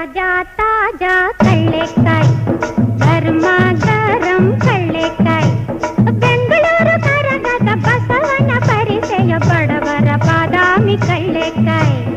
తాజా తాజా కళ్ళెక్కాయ్. గర్మా గరం కళ్ళెక్కాయ్. బెంగళూరు కరగದ బಸವನ ಪರಿಸೆಯ ಬಡವರ ಬಾದಾಮಿ ಕಳ್ಳೇಕಾಯಿ